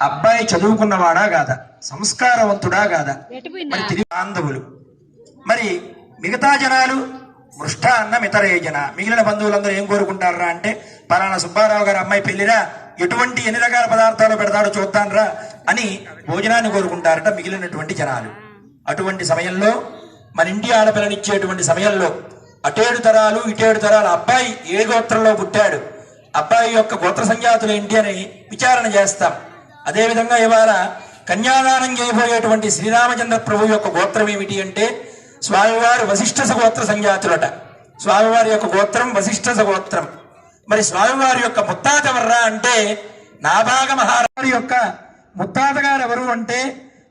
అబ్బాయి చదువుకున్నవాడా కాదా? సంస్కారవంతుడా కాదా? మరి తిరిగి బాంధవులు. మరి మిగతా జనాలు మృష్టాన్నం ఇతరే జన మిగిలిన బంధువులందరూ ఏం కోరుకుంటారా అంటే పలానా సుబ్బారావు గారి అమ్మాయి పెళ్ళిరా ఎటువంటి ఎన్ని రకాల పదార్థాలు పెడతాడో చూద్దాన్రా అని భోజనాన్ని కోరుకుంటారట మిగిలినటువంటి జనాలు. అటువంటి సమయంలో మన ఇంటి ఆడపిల్లనిచ్చేటువంటి సమయంలో అటేడు తరాలు ఇటేడు తరాలు అబ్బాయి ఏ గోత్రంలో పుట్టాడు? అబ్బాయి యొక్క గోత్ర సంజాతులు ఏంటి అని విచారణ చేస్తాం. అదేవిధంగా ఇవాళ కన్యాదానం చేయబోయేటువంటి శ్రీరామచంద్ర ప్రభు యొక్క గోత్రం ఏమిటి అంటే స్వామివారు వశిష్ఠ సగోత్ర సంజాతులట. స్వామివారి యొక్క గోత్రం వశిష్ఠ సగోత్రం. మరి స్వామివారి యొక్క ముత్తాతవర్రా అంటే నాభాగ మహారాజు యొక్క ముత్తాత గారు ఎవరు అంటే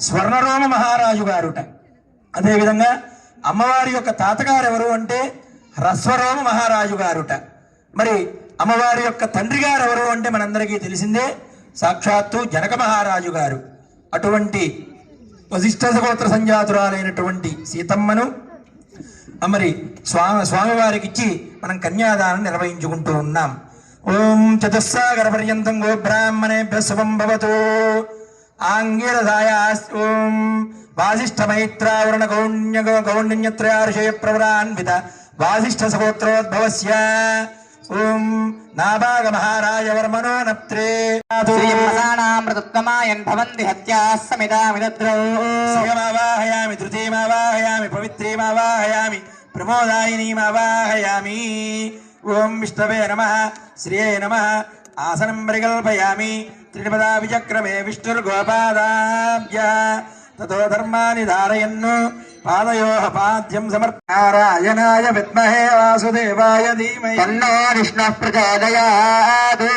స్వర్ణరోమ మహారాజు గారుట అదేవిధంగా అమ్మవారి యొక్క తాతగారు ఎవరు అంటే హ్రస్వరోమ మహారాజు గారుట మరి అమ్మవారి యొక్క తండ్రి గారు ఎవరు అంటే మనందరికీ తెలిసిందే సాక్షాత్తు జనక మహారాజు గారు అటువంటి వశిష్ఠ సగోత్ర సంజాతురాలైనటువంటి సీతమ్మను మరి స్వామి స్వామివారికి ఇచ్చి మనం కన్యాదానం నిర్వహించుకుంటూ ఉన్నాం. ఓం చతుస్సాగర పర్యంతం గో బ్రాహ్మణే శుభం భవతు. ఆంగిరదాయ ఓం వాసిష్ఠ మైత్రావరణ గౌణ్య గౌండిన్యత్రయార్షయ ప్రవరాన్విత వాసిష్ఠ సహోత్రోద్భవస్యా. ఓం నాభాగ మహారాజ వర్మనో నప్త్రే శ్రీమసానామృతత్వమాయన్ భవంతి హత్యాः సమిదామిదద్రౌ శ్రియమావాహయామి ధృతీమావాహయామి పవిత్రీమావాహయామి ప్రమోదాయినీమావాహయామి ఓం విష్ణవే నమ శ్రియే నమ ఆసనం పరికల్పయామి త్రిపదా విచక్రమే విష్ణుర్గోపాదాభ్య തഥോ ധർമാനി ധാരയന്നു. പാദയോ പാദ്യം സമർപ്പാരായണായ വിദ്മഹേ വാസുദേവായ ധീമൈ തന്നോ വിഷ്ണു പ്രചോദയാത്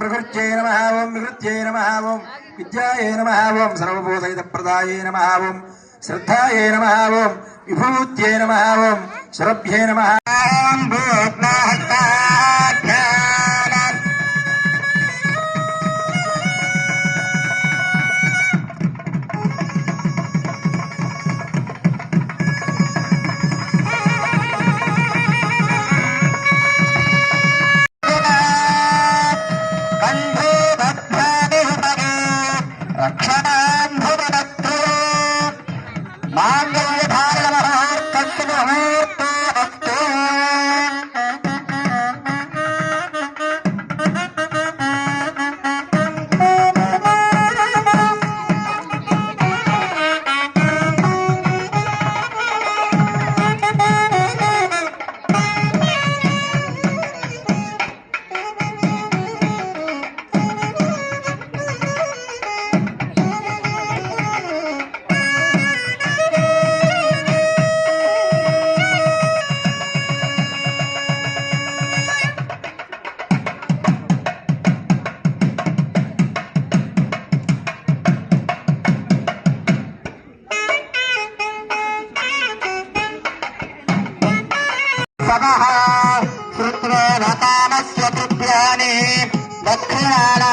പ്രകൃത്യേ നമഹാവും വികൃത്യേ നമഹാവും വിദ്യായേ നമഹാവും സർവബോധയുതപ്രദായേ നമഹാവും ശ്രദ്ധായേ നമഹാവും വിഭൂത്യേ നമഹാവും സുരഭ്യേ നമഹാം ഭൂത്നാ शवः श्रुत्रो न कामस्य श्रुत्वरतानश्चतुर्थ्यानि दक्षिणाना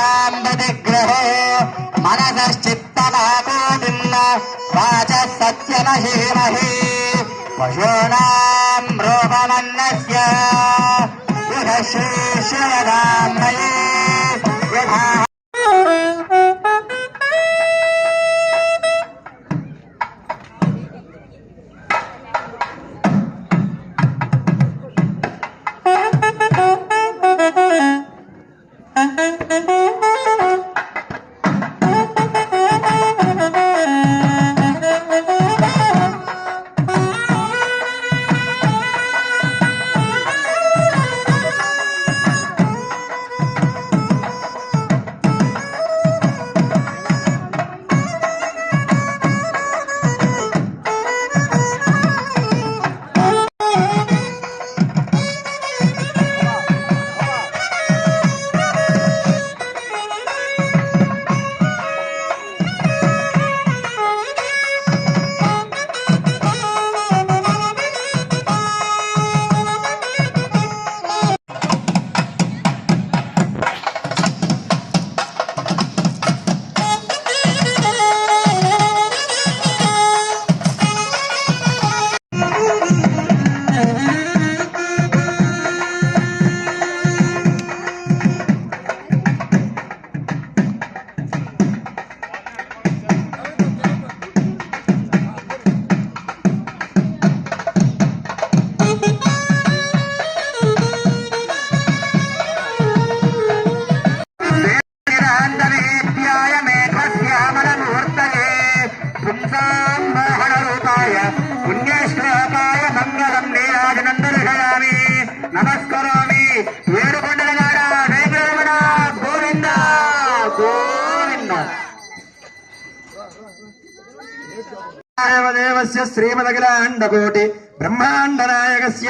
దేవదేవస్య శ్రీమదఖిలాండకోటి బ్రహ్మాండ నాయకస్య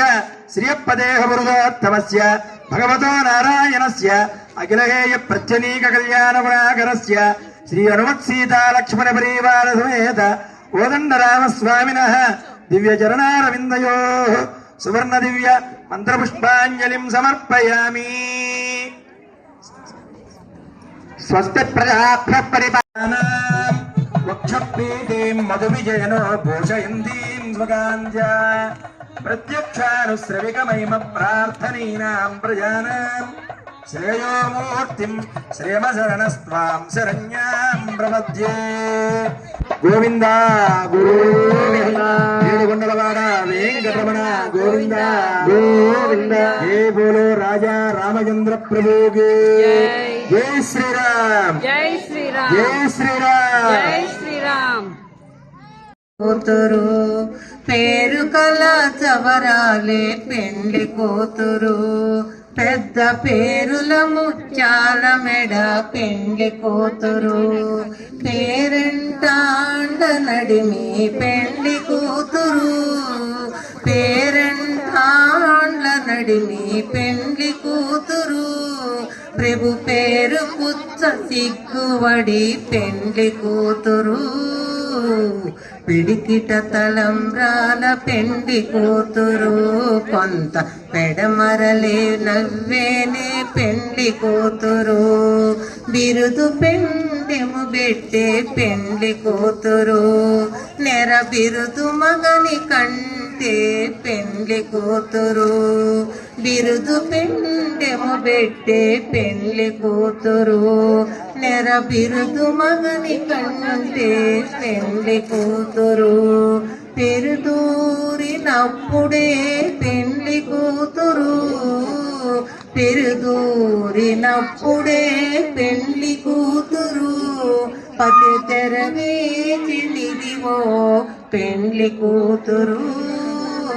శ్రియప్పదేహ పురుషోత్తమస్య భగవతో నారాయణస్య అఖిలహేయ ప్రత్యనీక కళ్యాణ గుణాకరస్య శ్రీ హనుమత్ సీతా లక్ష్మణ పరివార సమేత కోదండ రామస్వామిన దివ్య చరణారవిందయో సువర్ణ దివ్య మంత్రపుష్పాంజలిం సమర్పయామి స్వస్తి ప్రజాభ్య పరిపాలనా వక్షప్రీతిం మధు విజయనో భూషయంతీం స్వకాంత్యా ప్రత్యక్షానుశ్రవికమైమ ప్రార్థనీనాం ప్రజానాం. శ్రేయోమూర్తిం శ్రేమశరణస్త్వాం శరణ్యాం ప్రపద్యే. గోవింద గోవింద. ఏడుకొండలవాడ వెంకటరమణ గోవింద. గోవింద. జై బోలో రాజా రామచంద్ర ప్రభుకి జై శ్రీరామ్. జై శ్రీరామ్. జై శ్రీరామ్. కూతురు పేరు కల చవరాలే పెండ్లి కూతురు పెద్ద పేరుల ముత్యాల మెడ పెండ్లి కూతురు పేరెంటాండ నడిమి పెండ్లి కూతురు. పేరెంటాండ్ల నడిమి పెండ్లి కూతురు. ప్రభు పేరు పుచ్చ సిగ్గువడి పెండ్లి కూతురు. పిడికిట తలంబ్రాల పెండి కూతురు కొంత పెడమరలే నవ్వేనే పెండి కూతురు. బిరుదు పెండెము పెట్టే పెండ్లి కూతురు. నెర బిరుదు మగని కంటే పెండ్లి కూతురు. బిరుదు పెండెము పెట్టే పెండ్లి కూతురు. నెర బిరుదు మగని కంటే పెండ్లి కూతురు. పెరుదూరినప్పుడే పెండ్లి కూతురు. పెరుదూరినప్పుడే పెండ్లి కూతురు. పతి తెర వేచినిదివో పెండ్లి కూతురు.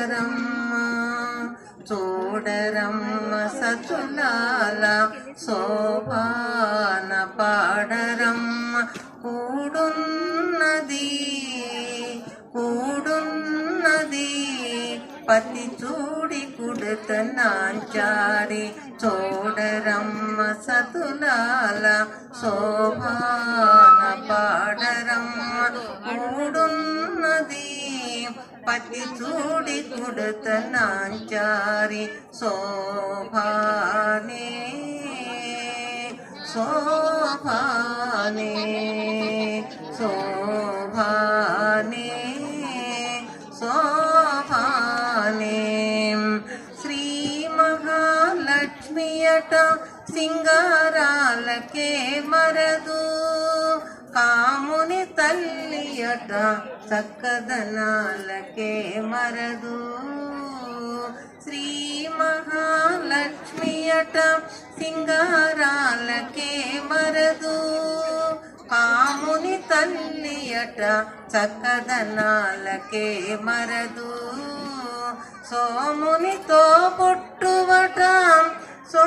చూడరమ్మ చూడరమ్మ సతులాల శోభాన పాడరమ్మ. కూడున్నది కూడున్నది పతి చూడి కుడుత నాంచాడి. చూడరమ్మ సతులాల శోభాన పాడరమ్మ. కూడున్నది పతి చూడి కుడుత నాంచారి శోభానే. శోభానే. శోభానే. శోభానే. శ్రీ మహాలక్ష్మియట సింగారాలకే మరదు. కాముని తల్లియట చక్కదనాలకే మరదు. శ్రీ మహాలక్ష్మియట సింగారాలకే మరదు. కాముని తల్లియట చక్కదనాలకే మరదు. సోమునితో పుట్టువట సో